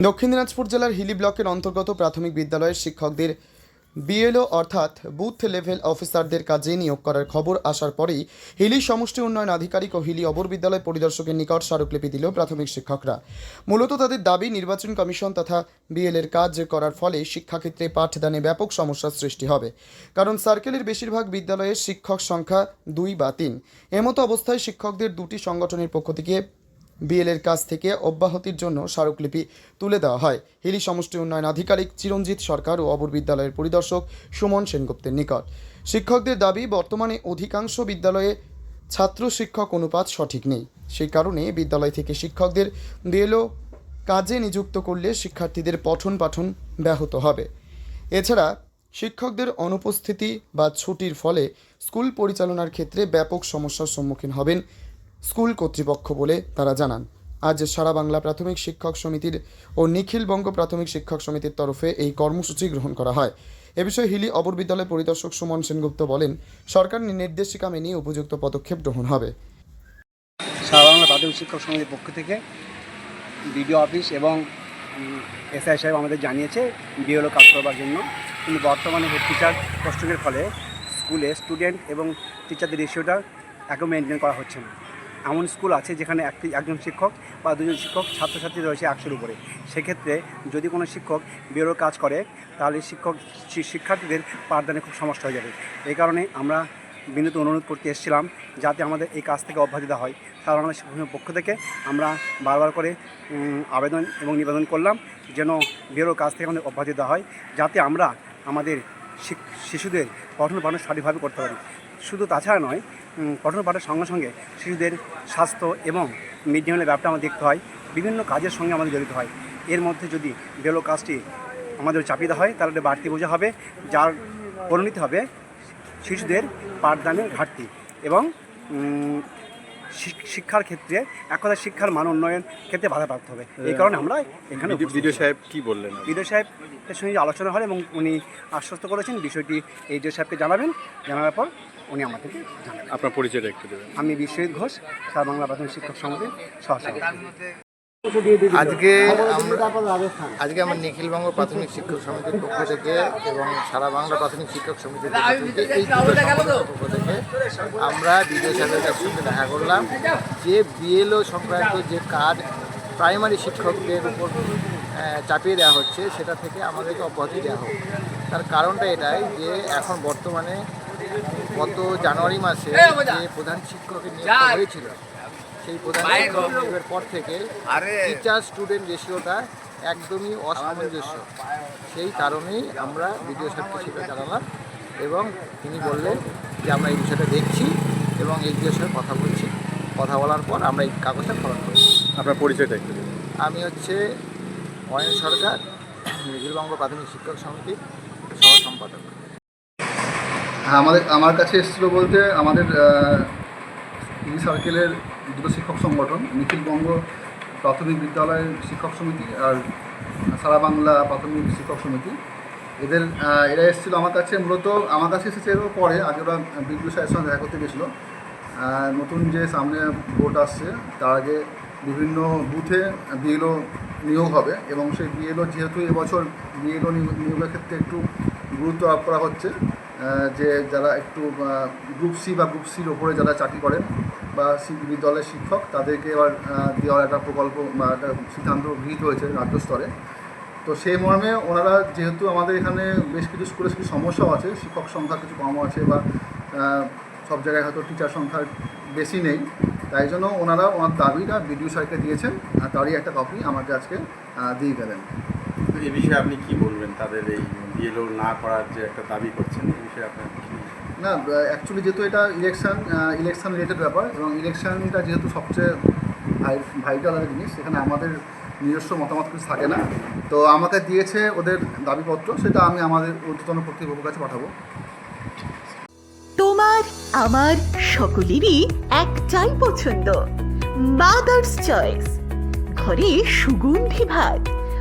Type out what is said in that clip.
দক্ষিণ দিনাজপুর জেলার হিলি ব্লকের অন্তর্গত প্রাথমিক বিদ্যালয়ের শিক্ষকদের বিএলও অর্থাৎ বুথ লেভেল অফিসারদের কাজে নিয়োগ করার খবর আসার পরেই হিলি সমষ্টি উন্নয়ন আধিকারিক ও হিলি অবর বিদ্যালয় পরিদর্শকের নিকট স্মারকলিপি দিল প্রাথমিক শিক্ষকরা। মূলত তাদের দাবি, নির্বাচন কমিশন তথা বিএলের কাজ করার ফলে শিক্ষাক্ষেত্রে পাঠদানে ব্যাপক সমস্যার সৃষ্টি হবে। কারণ সার্কেলের বেশিরভাগ বিদ্যালয়ের শিক্ষক সংখ্যা দুই বা তিন। এমতো অবস্থায় শিক্ষকদের দুটি সংগঠনের পক্ষ থেকে বিএলের কাছ থেকে অব্যাহতির জন্য স্মারকলিপি তুলে দেওয়া হয়। হিলি সমষ্টি উন্নয়ন আধিকারিক চিরঞ্জিত সরকার ও অবর বিদ্যালয়ের পরিদর্শক সুমন সেনগুপ্তের নিকট। শিক্ষকদের দাবি, বর্তমানে অধিকাংশ বিদ্যালয়ে ছাত্র শিক্ষক অনুপাত সঠিক নেই। সেই কারণে বিদ্যালয় থেকে শিক্ষকদের বিএলও কাজে নিযুক্ত করলে শিক্ষার্থীদের পঠন পাঠন ব্যাহত হবে। এছাড়া শিক্ষকদের অনুপস্থিতি বা ছুটির ফলে স্কুল পরিচালনার ক্ষেত্রে ব্যাপক সমস্যার সম্মুখীন হবেন স্কুল কর্তৃপক্ষ বলে তারা জানান। আজ সারা বাংলা প্রাথমিক শিক্ষক সমিতির ও নিখিল বঙ্গ প্রাথমিক শিক্ষক সমিতির তরফে এই কর্মসূচি গ্রহণ করা হয়। এ বিষয়ে হিলি অবর বিদ্যালয় পরিদর্শক সুমন সেনগুপ্ত বলেন, সরকার নির্দেশিকা মেনে উপযুক্ত পদক্ষেপ গ্রহণ হবে। সারা বাংলা প্রাথমিক শিক্ষক সমিতির পক্ষ থেকে বিডিও অফিস এবং এসআই সাহেব আমাদের জানিয়েছে বিএলও কাজ করবার জন্য। কিন্তু বর্তমানে টিচার পোস্টিংয়ের ফলে স্কুলে স্টুডেন্ট এবং টিচারদের রেশিওটা একও মেনটেন করা হচ্ছে না। এমন স্কুল আছে যেখানে একটি, একজন শিক্ষক বা দুজন শিক্ষক ছাত্রছাত্রী রয়েছে একশোর উপরে। সেক্ষেত্রে যদি কোনো শিক্ষক বিএলও কাজ করে, তাহলে শিক্ষক শিক্ষার্থীদের পাঠদানে খুব সমস্যা হয়ে যাবে। এই কারণে আমরা বিনীত অনুরোধ করতে এসেছিলাম যাতে আমাদের এই কাজ থেকে অব্যাহতি হয়। সারা বাংলা শিক্ষক পক্ষ থেকে আমরা বারবার করে আবেদন এবং নিবেদন করলাম যেন বেরো কাজ থেকে আমাদের অব্যাহতি হয়, যাতে আমরা আমাদের শিশুদের পঠন পাঠন সঠিকভাবে করতে পারি। শুধু তাছাড়া নয় পঠন পাঠের সঙ্গে সঙ্গে শিশুদের স্বাস্থ্য এবং মিড ডে মিলের ব্যাপারটা আমাদের দেখতে হয় বিভিন্ন কাজের সঙ্গে আমাদের জড়িত হয়। এর মধ্যে যদি বেরো কাজটি আমাদের চাপিয়ে দেওয়া হয় তাহলে বাড়তি বোঝা হবে যার পরিণতি হবে শিশুদের পাঠদানের ঘাটতি এবং শিক্ষার ক্ষেত্রে এক কথা শিক্ষার মান উন্নয়ন ক্ষেত্রে বাধাপ্রাপ্ত হবে। এই কারণে আমরা এখানে ভিডিও সাহেব কি বললেন? বিডিও সাহেবের সঙ্গে আলোচনা হয় এবং উনি আশ্বস্ত করেছেন বিষয়টি। এইডিও সাহেবকে জানাবেন জানানোর পর উনি আমাদেরকে জানাবেন। আপনার পরিচয়টা একটু দেবেন। আমি বিশ্বজিৎ ঘোষ সারা বাংলা প্রাথমিক শিক্ষক সমিতির সহসভাপতি। আজকে আমরা আজকে আমার নিখিলবঙ্গ প্রাথমিক শিক্ষক সমিতির পক্ষ থেকে এবং সারা বাংলা প্রাথমিক শিক্ষক সমিতির এই পক্ষ থেকে আমরা বিজয় সাহেবের কাছ সঙ্গে দেখা করলাম যে বিএলও সংক্রান্ত যে কাজ প্রাইমারি শিক্ষকদের উপর চাপিয়ে দেওয়া হচ্ছে সেটা থেকে আমাদেরকে অব্যাহতি দেওয়া হোক। তার কারণটা এটাই যে এখন বর্তমানে গত জানুয়ারি মাসে যে প্রধান শিক্ষকের নিয়োগ হয়েছিল সেই প্রধান শিক্ষকের পর থেকে টিচার স্টুডেন্ট রেশিওটা একদমই অসামঞ্জস্য। সেই কারণেই আমরা বিডিও সাহেবকে সেটা জানালাম এবং তিনি বললেন যে আমরা এই বিষয়টা দেখছি এবং এই বিষয়ে কথা বলছি। কথা বলার পর আমরা এই কাগজটা ফরম করছি। আপনার পরিচয়টা একটু আমি হচ্ছে অয়ন সরকার নিখিলবঙ্গ প্রাথমিক শিক্ষক সমিতির সহ সম্পাদক হ্যাঁ আমাদের, আমার কাছে এসেছিল বলতে আমাদের ই সার্কেলের দুটো শিক্ষক সংগঠন নিখিলবঙ্গ প্রাথমিক বিদ্যালয় শিক্ষক সমিতি আর সারা বাংলা প্রাথমিক শিক্ষক সমিতি। এদের এরা এসেছিল আমার কাছে মূলত, আমার কাছে এসেছে এরও পরে, আগে ওরা বিদ্যুৎ সাহেবের সঙ্গে দেখা করতে গেছিল। নতুন যে সামনে ভোট আসছে, তার আগে বিভিন্ন বুথে বিএলও নিয়োগ হবে এবং সেই বিএলও যেহেতু এবছর বিএলও নিয়োগের ক্ষেত্রে একটু গুরুত্ব আরোপ করা হচ্ছে যে যারা একটু গ্রুপ সি বা গ্রুপ সির ওপরে যারা চাকরি করেন বা বিদ্যালয়ের শিক্ষক, তাদেরকে এবার দেওয়ার একটা প্রকল্প বা একটা সিদ্ধান্ত গৃহীত হয়েছে রাজ্য স্তরে। তো সেই মর্মে ওনারা যেহেতু আমাদের এখানে বেশ কিছু স্কুলে কিছু সমস্যাও আছে, শিক্ষক সংখ্যা কিছু কম আছে বা সব জায়গায় হয়তো টিচার সংখ্যা বেশি নেই, তাই জন্য ওনারা ওনার দাবিটা বিডিও স্যারকে দিয়েছেন আর তারই একটা কপি আমাকে আজকে দিয়ে গেলেন। এই বিষয়ে আপনি কি বলবেন? তাদের এই বিএলও না করার যে একটা দাবি করছেন এই বিষয়ে আপনার না অ্যাকচুয়ালি যেহেতু এটা ইলেকশন ইলেকশন রিলেটেড ব্যাপার এবং ইলেকশনটা যেহেতু সবচেয়ে ভাই ভাইটাল একটা জিনিস সেখানে আমাদের নিজস্ব মতামত কিছু থাকে না। তো আমাকে দিয়েছে ওদের দাবিপত্র সেটা আমি আমাদের ঊর্ধ্বতন কর্তৃপক্ষের কাছে পাঠাবো। তোমার আমার সকলেরই একটাই পছন্দ মাদার্স চয়েস ঘরে সুগন্ধি ভাত।